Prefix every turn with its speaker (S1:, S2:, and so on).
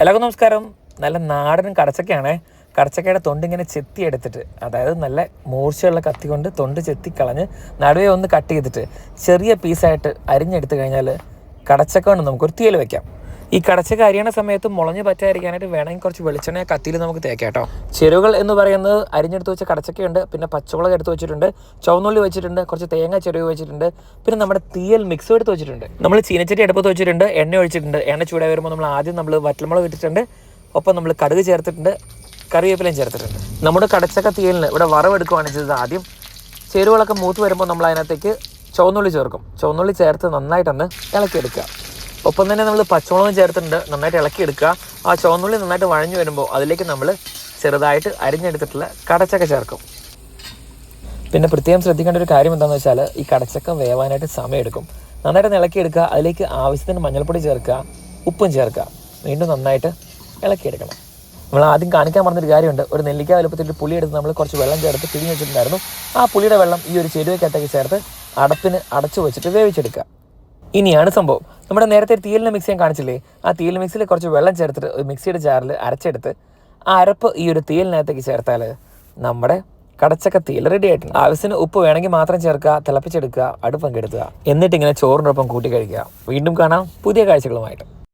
S1: എല്ലാവർക്കും നമസ്കാരം. നല്ല നാടൻ കടച്ചക്കയാണേ. കടച്ചക്കയുടെ തൊണ്ട് ഇങ്ങനെ ചെത്തി എടുത്തിട്ട് അതായത് നല്ല മൂർച്ചയുള്ള കത്തി കൊണ്ട് തൊണ്ട് ചെത്തി കളഞ്ഞ് നടുവേ ഒന്ന് കട്ട് ചെയ്തിട്ട് ചെറിയ പീസായിട്ട് അരിഞ്ഞെടുത്ത് കഴിഞ്ഞാൽ കടച്ചക്ക കൊണ്ട് നമുക്കൊരു തീയൽ വെക്കാം. ഈ കടച്ച കരിയണ സമയത്ത് മുളഞ്ഞ് പറ്റാതിരിക്കാനായിട്ട് വേണമെങ്കിൽ കുറച്ച് വെളിച്ചെണ്ണ കത്തിയിൽ നമുക്ക് തേക്കാട്ടോ കേട്ടോ. ചെരുവുകൾ എന്ന് പറയുന്നത് അരിഞ്ഞെടുത്ത് വെച്ച കടച്ചക്കയുണ്ട് പിന്നെ പച്ചമുളക് എടുത്ത് വെച്ചിട്ടുണ്ട് ചുവന്നുള്ളി വെച്ചിട്ടുണ്ട് കുറച്ച് തേങ്ങ ചെരുവ് വെച്ചിട്ടുണ്ട് പിന്നെ നമ്മുടെ തീയൽ മിക്സ് എടുത്ത് വെച്ചിട്ടുണ്ട്. നമ്മൾ ചീനച്ചട്ടി അടുപ്പത്ത് വെച്ചിട്ടുണ്ട് എണ്ണ ഒഴിച്ചിട്ടുണ്ട്. എണ്ണ ചൂടായി വരുമ്പോൾ നമ്മൾ ആദ്യം നമ്മൾ വറ്റൽമുളക് ഇട്ടിട്ടുണ്ട് ഒപ്പം നമ്മൾ കടുക് ചേർത്തിട്ടുണ്ട് കറിവേപ്പിലയും ചേർത്തിട്ടുണ്ട്. നമ്മുടെ കടച്ചക്ക തീയലിന് ഇവിടെ വറവെടുക്കുകയാണ് ചെയ്തത് ആദ്യം. ചേരുവകളൊക്കെ മൂത്ത് വരുമ്പോൾ നമ്മൾ അതിനകത്തേക്ക് ചുവന്നുള്ളി ചേർക്കും. ചുവന്നുള്ളി ചേർത്ത് നന്നായിട്ടൊന്ന് ഇളക്കിയെടുക്കുക. ഒപ്പം തന്നെ നമ്മൾ പച്ചമുളകും ചേർത്തിട്ടുണ്ട്. നന്നായിട്ട് ഇളക്കി എടുക്കുക. ആ ചുവന്നുള്ളി നന്നായിട്ട് വഴഞ്ഞു വരുമ്പോൾ അതിലേക്ക് നമ്മൾ ചെറുതായിട്ട് അരിഞ്ഞെടുത്തിട്ടുള്ള കടച്ചക്ക ചേർക്കും. പിന്നെ പ്രത്യേകം ശ്രദ്ധിക്കേണ്ട ഒരു കാര്യം എന്താണെന്ന് വെച്ചാൽ ഈ കടച്ചക്ക വേവാനായിട്ട് സമയമെടുക്കും. നന്നായിട്ട് ഇളക്കി എടുക്കുക. അതിലേക്ക് ആവശ്യത്തിന് മഞ്ഞൾപ്പൊടി ചേർക്കുക. ഉപ്പും ചേർക്കുക. വീണ്ടും നന്നായിട്ട് ഇളക്കിയെടുക്കണം നമ്മൾ ആദ്യം കാണിക്കാൻ പറഞ്ഞൊരു കാര്യമുണ്ട്. ഒരു നെല്ലിക്ക വലുപ്പത്തിൽ പുളി എടുത്ത് നമ്മൾ കുറച്ച് വെള്ളം ചേർത്ത് പിഴിഞ്ഞ് വെച്ചിട്ടുണ്ടായിരുന്നു. ആ പുളിയുടെ വെള്ളം ഈ ഒരു ചെരുവക്കത്തേക്ക് ചേർത്ത് അടപ്പിന് അടച്ചു വെച്ചിട്ട് വേവിച്ചെടുക്കുക. ഇനിയാണ് സംഭവം. നമ്മുടെ നേരത്തെ തീയലിന് മിക്സ് ചെയ്യാൻ കാണിച്ചില്ലേ? ആ തീയൽ മിക്സിൽ കുറച്ച് വെള്ളം ചേർത്തിട്ട് മിക്സിയുടെ ജാറിൽ അരച്ചെടുത്ത് ആ അരപ്പ് ഈ ഒരു തീയലിനകത്തേക്ക് ചേർത്താൽ നമ്മുടെ കടച്ചക്ക തീയൽ റെഡി ആയിട്ടുണ്ട്. ആവശ്യത്തിന് ഉപ്പ് വേണമെങ്കിൽ മാത്രം ചേർക്കുക തിളപ്പിച്ചെടുക്കുക അടുപ്പം കെടുത്തുക എന്നിട്ട് ഇങ്ങനെ ചോറിനൊപ്പം കൂട്ടി കഴിക്കുക. വീണ്ടും കാണാം പുതിയ കാഴ്ചകളുമായിട്ട്.